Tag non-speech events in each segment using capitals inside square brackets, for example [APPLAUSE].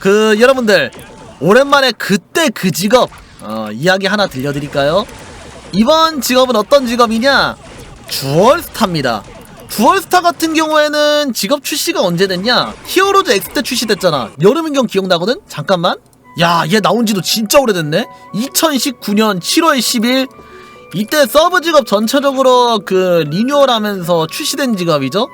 그 여러분들 오랜만에 그때 그 직업 어, 이야기 하나 들려드릴까요? 이번 직업은 어떤 직업이냐? 주얼스타입니다. 주얼스타 같은 경우에는 직업 출시가 언제 됐냐? 히어로즈 X 때 출시됐잖아. 여름인경 기억나거든? 잠깐만. 야, 얘 나온 지도 진짜 오래됐네? 2019년 7월 10일. 이때 서브 직업 전체적으로 그 리뉴얼 하면서 출시된 직업이죠?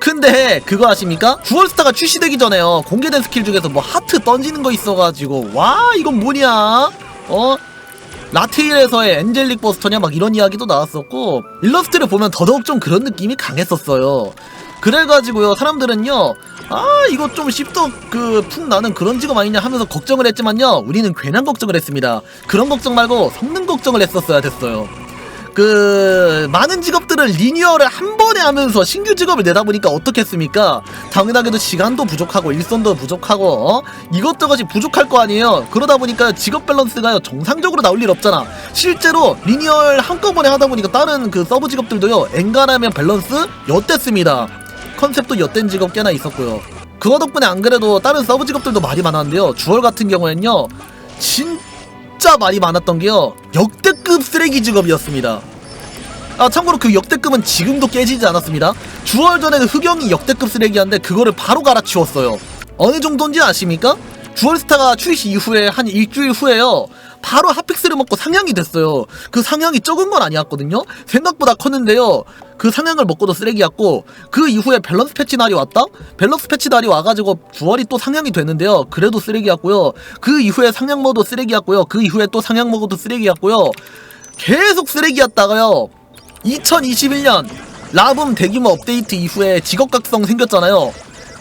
근데 그거 아십니까? 주얼스타가 출시되기 전에요. 공개된 스킬 중에서 뭐 하트 던지는 거 있어가지고 와 이건 뭐냐? 어? 라테일에서의 엔젤릭 버스터냐 막 이런 이야기도 나왔었고 일러스트를 보면 더더욱 좀 그런 느낌이 강했었어요. 그래가지고요 사람들은요 아 이거 좀 씹덕 그풍 나는 그런 직업 아니냐 하면서 걱정을 했지만요 우리는 괜한 걱정을 했습니다. 그런 걱정 말고 성능 걱정을 했었어야 됐어요. 그 많은 직업들을 리니어를 한 번에 하면서 신규 직업을 내다 보니까 어떻겠습니까? 당연하게도 시간도 부족하고 일선도 부족하고 어? 이것저것이 부족할 거 아니에요. 그러다 보니까 직업 밸런스가 정상적으로 나올 일 없잖아. 실제로 리니어를 한꺼번에 하다 보니까 다른 그 서브 직업들도요 엔간하면 밸런스 엿됐습니다. 컨셉도 엿된 직업 꽤나 있었고요. 그거 덕분에 안 그래도 다른 서브 직업들도 말이 많았는데요. 주얼 같은 경우에는요 진 진짜 많이 많았던 게요 역대급 쓰레기 직업이었습니다. 아 참고로 그 역대급은 지금도 깨지지 않았습니다. 주월 전에는 흑영이 역대급 쓰레기였는데 그거를 바로 갈아치웠어요. 어느 정도인지 아십니까? 주얼스타가 출시 이후에 한 일주일 후에요. 바로 핫픽스를 먹고 상향이 됐어요. 그 상향이 적은 건 아니었거든요. 생각보다 컸는데요. 그 상향을 먹고도 쓰레기였고 그 이후에 밸런스 패치 날이 왔다? 밸런스 패치 날이 와가지고 주얼이 또 상향이 됐는데요. 그래도 쓰레기였고요. 그 이후에 상향 먹어도 쓰레기였고요. 그 이후에 또 상향 먹어도 쓰레기였고요 계속 쓰레기였다가요. 2021년 라붐 대규모 업데이트 이후에 직업각성 생겼잖아요.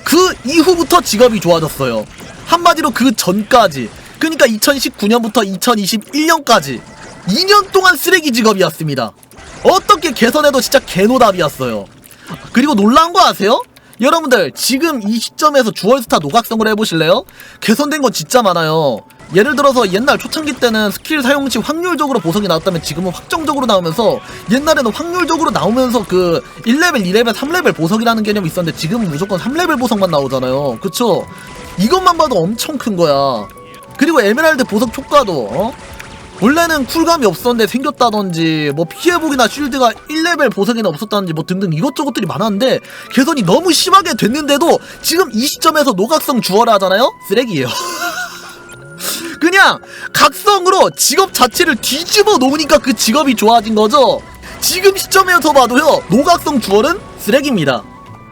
그 이후부터 직업이 좋아졌어요. 한마디로 그 전까지. 그러니까 2019년부터 2021년까지 2년 동안 쓰레기 직업이었습니다. 어떻게 개선해도 진짜 개노답이었어요. 그리고 놀라운 거 아세요? 여러분들 지금 이 시점에서 주얼스타 노각성을 해보실래요? 개선된 건 진짜 많아요 예를 들어서 옛날 초창기 때는 스킬 사용 시 확률적으로 보석이 나왔다면 지금은 확정적으로 나오면서 옛날에는 확률적으로 나오면서 그 1레벨, 2레벨, 3레벨 보석이라는 개념이 있었는데 지금은 무조건 3레벨 보석만 나오잖아요 그쵸? 이것만 봐도 엄청 큰 거야 그리고 에메랄드 보석 효과도 어? 원래는 쿨감이 없었는데 생겼다든지 뭐 피해복이나 쉴드가 1레벨 보석이나 없었다든지 뭐 등등 이것저것들이 많았는데 개선이 너무 심하게 됐는데도 지금 이 시점에서 노각성 주어라 하잖아요? 쓰레기예요 [LAUGHS] 그냥 각성으로 직업 자체를 뒤집어 놓으니까 그 직업이 좋아진 거죠. 지금 시점에서 봐도요 노각성 주얼은 쓰레기입니다.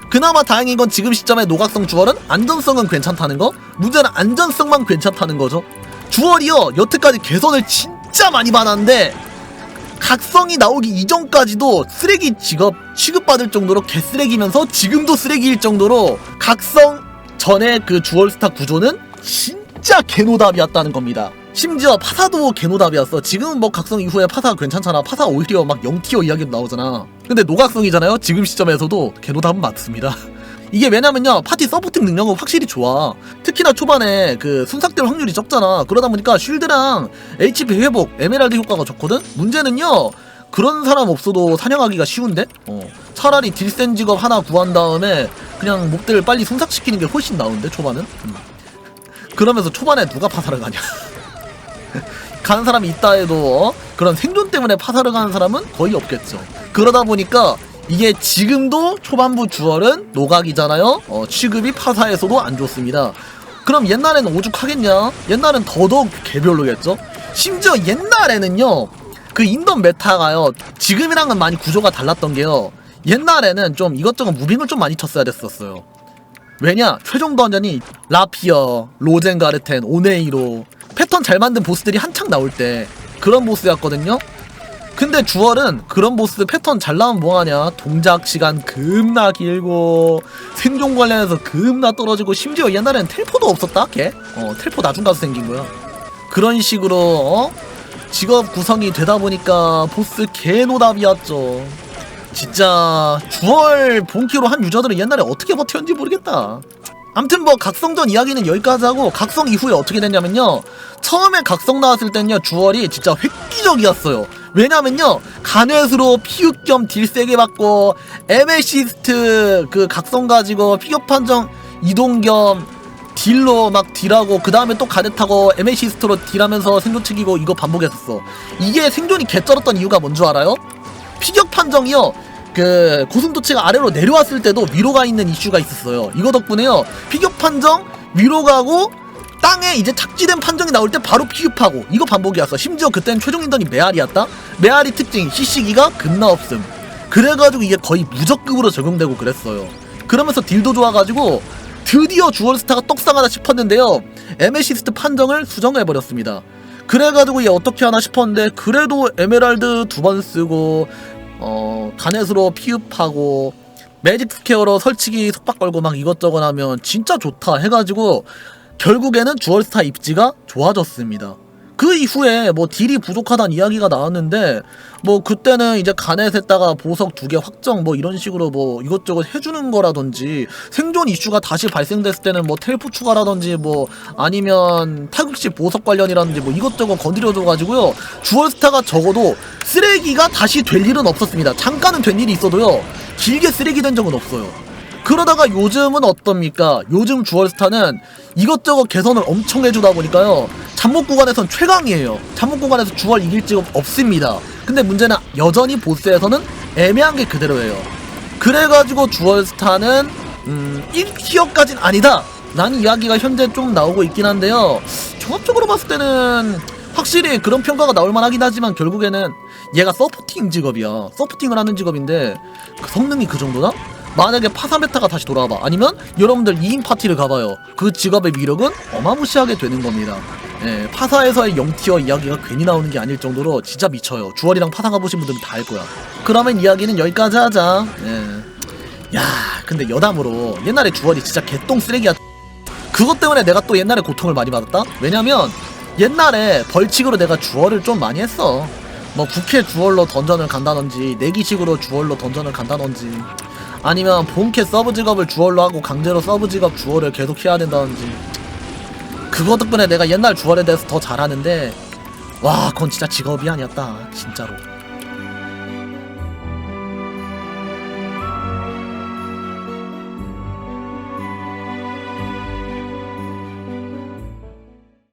그나마 다행인 건 지금 시점에 노각성 주얼은 안전성은 괜찮다는 거 문제는 안전성만 괜찮다는 거죠. 주얼이요 여태까지 개선을 진짜 많이 받았는데 각성이 나오기 이전까지도 쓰레기 직업 취급받을 정도로 개쓰레기면서 지금도 쓰레기일 정도로 각성 전에 그 주얼스타 구조는 진짜 개노답이었다는 겁니다. 심지어 파사도 개노답이었어. 지금은 뭐 각성 이후에 파사 괜찮잖아. 파사 오히려 막 0티어 이야기도 나오잖아. 근데 노각성이잖아요. 지금 시점에서도 개노답은 맞습니다. [LAUGHS] 이게 왜냐면요 파티 서포팅 능력은 확실히 좋아 특히나 초반에 그 순삭될 확률이 적잖아 그러다 보니까 쉴드랑 HP 회복 에메랄드 효과가 좋거든 문제는요 그런 사람 없어도 사냥하기가 쉬운데 어 차라리 딜센 직업 하나 구한 다음에 그냥 몹들 빨리 순삭시키는 게 훨씬 나은데 초반은 음. 그러면서 초반에 누가 파사를 가냐 [LAUGHS] 가는 사람이 있다 해도 어? 그런 생존 때문에 파사를 가는 사람은 거의 없겠죠 그러다 보니까 이게 지금도 초반부 주얼은 노각이잖아요. 어, 취급이 파사에서도 안 좋습니다. 그럼 옛날에는 오죽하겠냐? 옛날엔 더더욱 개별로겠죠? 심지어 옛날에는요, 그 인던 메타가요, 지금이랑은 많이 구조가 달랐던 게요, 옛날에는 좀 이것저것 무빙을 좀 많이 쳤어야 됐었어요. 왜냐? 최종 던전이 라피어, 로젠가르텐, 오네이로, 패턴 잘 만든 보스들이 한창 나올 때, 그런 보스였거든요? 근데 주얼은 그런 보스 패턴 잘 나오면 뭐하냐 동작 시간 겁나 길고 생존 관련해서 겁나 떨어지고 심지어 옛날엔 텔포도 없었다 걔? 어 텔포 나중 가서 생긴 거야 그런 식으로 어? 직업 구성이 되다 보니까 보스 개노답이었죠 진짜 주얼 본키로 한 유저들은 옛날에 어떻게 버텼는지 모르겠다. 암튼 뭐 각성전 이야기는 여기까지 하고 각성 이후에 어떻게 됐냐면요. 처음에 각성 나왔을 땐요 주얼이 진짜 획기적이었어요. 왜냐면요 간회수로 피육 겸 딜 세게 받고 에메시스트 그 각성 가지고 피격 판정 이동 겸 딜로 막 딜하고 그 다음에 또 가넷하고 에메시스트로 딜하면서 생존 챙기고 이거 반복했었어. 이게 생존이 개쩔었던 이유가 뭔 줄 알아요? 피격 판정이요. 그 고슴도치가 아래로 내려왔을 때도 위로 가 있는 이슈가 있었어요. 이거 덕분에요. 피격 판정 위로 가고 땅에 이제 착지된 판정이 나올 때 바로 피흡하고 이거 반복이었어. 심지어 그땐 최종 인턴이 메아리였다? 메아리 특징 CC기가 급나 없음. 그래가지고 이게 거의 무적급으로 적용되고 그랬어요. 그러면서 딜도 좋아가지고 드디어 주얼스타가 떡상하다 싶었는데요. 에메시스트 판정을 수정해버렸습니다. 그래가지고 얘 어떻게 하나 싶었는데 그래도 에메랄드 두 번 쓰고 어 가넷으로 피흡하고 매직 스퀘어로 설치기 속박 걸고 막 이것저것 하면 진짜 좋다 해가지고 결국에는 주얼스타 입지가 좋아졌습니다. 그 이후에 뭐 딜이 부족하다는 이야기가 나왔는데 뭐 그때는 이제 가넷에다가 보석 두 개 확정 뭐 이런 식으로 뭐 이것저것 해주는 거라든지 생존 이슈가 다시 발생됐을 때는 뭐 텔프 추가라든지 뭐 아니면 타격시 보석 관련이라든지 뭐 이것저것 건드려줘 가지고요. 주얼스타가 적어도 쓰레기가 다시 될 일은 없었습니다. 잠깐은 된 일이 있어도요. 길게 쓰레기 된 적은 없어요 그러다가 요즘은 어떻습니까? 요즘 주얼스타는 이것저것 개선을 엄청 해주다 보니까요. 잠복 구간에선 최강이에요. 잠복 구간에서 주얼 이길 적 없습니다. 근데 문제는 여전히 보스에서는 애매한 게 그대로예요. 그래가지고 주얼스타는 음 1티어까진 아니다. 라는 이야기가 현재 좀 나오고 있긴 한데요. 종합적으로 봤을 때는 확실히 그런 평가가 나올 만하긴 하지만 결국에는 얘가 서포팅 직업이야. 서포팅을 하는 직업인데 그 성능이 그 정도나? 만약에 파사 메타가 다시 돌아와봐. 아니면 여러분들 2인 파티를 가봐요. 그 직업의 위력은 어마무시하게 되는 겁니다. 예, 파사에서의 0티어 이야기가 괜히 나오는 게 아닐 정도로 진짜 미쳐요. 주얼이랑 파사 가보신 분들은 다 알 거야. 그러면 이야기는 여기까지 하자. 예. 야 근데 여담으로 옛날에 주얼이 진짜 개똥 쓰레기야. 그것 때문에 내가 또 옛날에 고통을 많이 받았다? 왜냐면 옛날에 벌칙으로 내가 주얼을 좀 많이 했어. 뭐 국회 주얼로 던전을 간다든지 내기식으로 주얼로 던전을 간다든지 아니면 본캐 서브 직업을 주얼로 하고 강제로 서브 직업 주얼을 계속 해야 된다든지. 그거 덕분에 내가 옛날 주얼에 대해서 더 잘하는데 와 그건 진짜 직업이 아니었다 진짜로